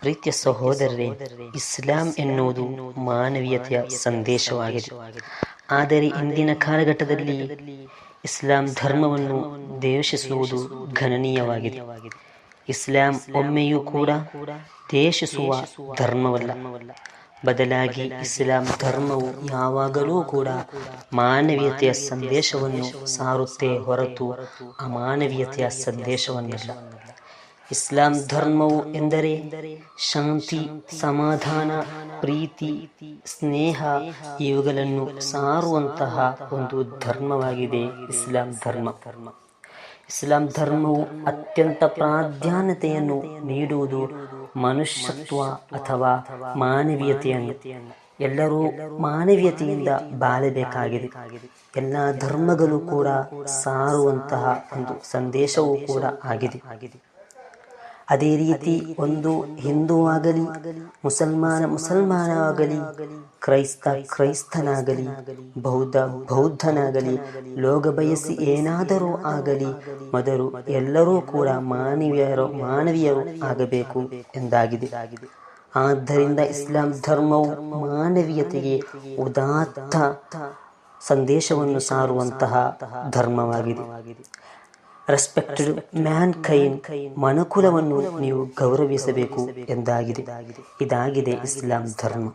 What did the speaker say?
ಪ್ರೀತಿಯ ಸಹೋದರರೇ, ಇಸ್ಲಾಂ ಎನ್ನುವುದು ಮಾನವೀಯತೆಯ ಸಂದೇಶವಾಗಿದೆ. ಆದರೆ ಇಂದಿನ ಕಾಲಘಟ್ಟದಲ್ಲಿ ಇಸ್ಲಾಂ ಧರ್ಮವನ್ನು ದೇಶಿಸುವುದು ಗಣನೀಯವಾಗಿದೆ ಇಸ್ಲಾಂ ಒಮ್ಮೆಯೂ ಕೂಡ ದೇಶಿಸುವ ಧರ್ಮವಲ್ಲ. ಬದಲಾಗಿ ಇಸ್ಲಾಂ ಧರ್ಮವು ಯಾವಾಗಲೂ ಕೂಡ ಮಾನವೀಯತೆಯ ಸಂದೇಶವನ್ನು ಸಾರುತ್ತೆ ಹೊರತು ಅಮಾನವೀಯತೆಯ ಸಂದೇಶವನ್ನಲ್ಲ. ಇಸ್ಲಾಂ ಧರ್ಮವು ಎಂದರೆ ಶಾಂತಿ, ಸಮಾಧಾನ, ಪ್ರೀತಿ, ಸ್ನೇಹ, ಇವುಗಳನ್ನು ಸಾರುವಂತಹ ಒಂದು ಧರ್ಮವಾಗಿದೆ ಇಸ್ಲಾಂ ಧರ್ಮ. ಇಸ್ಲಾಂ ಧರ್ಮವು ಅತ್ಯಂತ ಪ್ರಾಧಾನ್ಯತೆಯನ್ನು ನೀಡುವುದು ಮನುಷ್ಯತ್ವ ಅಥವಾ ಮಾನವೀಯತೆಯನ್ನು. ಎಲ್ಲರೂ ಮಾನವೀಯತೆಯಿಂದ ಬಾಳಬೇಕಾಗಿದೆ. ಎಲ್ಲ ಧರ್ಮಗಳು ಕೂಡ ಸಾರುವಂತಹ ಒಂದು ಸಂದೇಶವೂ ಕೂಡ ಆಗಿದೆ. ಅದೇ ರೀತಿ ಒಂದು ಹಿಂದೂ ಆಗಲಿ ಮುಸಲ್ಮಾನ ಮುಸಲ್ಮಾನ ಆಗಲಿ ಕ್ರೈಸ್ತ ಕ್ರೈಸ್ತನಾಗಲಿ ಬೌದ್ಧ ಬೌದ್ಧನಾಗಲಿ ಲೋಕ ಬಯಸಿ ಏನಾದರೂ ಆಗಲಿ ಮೊದಲು ಎಲ್ಲರೂ ಕೂಡ ಮಾನವೀಯರು ಮಾನವೀಯರು ಆಗಬೇಕು ಎಂದಾಗಿದೆ. ಆದ್ದರಿಂದ ಇಸ್ಲಾಂ ಧರ್ಮವು ಮಾನವೀಯತೆಗೆ ಉದಾತ್ತ ಸಂದೇಶವನ್ನು ಸಾರುವಂತಹ ಧರ್ಮವಾಗಿದೆ. ರೆಸ್ಪೆಕ್ಟೆಡ್ ಮ್ಯಾನ್ ಕೈನ್ ಮನುಕುಲವನ್ನು ನೀವು ಗೌರವಿಸಬೇಕು ಎಂದಾಗಿದೆ. ಇದಾಗಿದೆ ಇಸ್ಲಾಂ ಧರ್ಮ.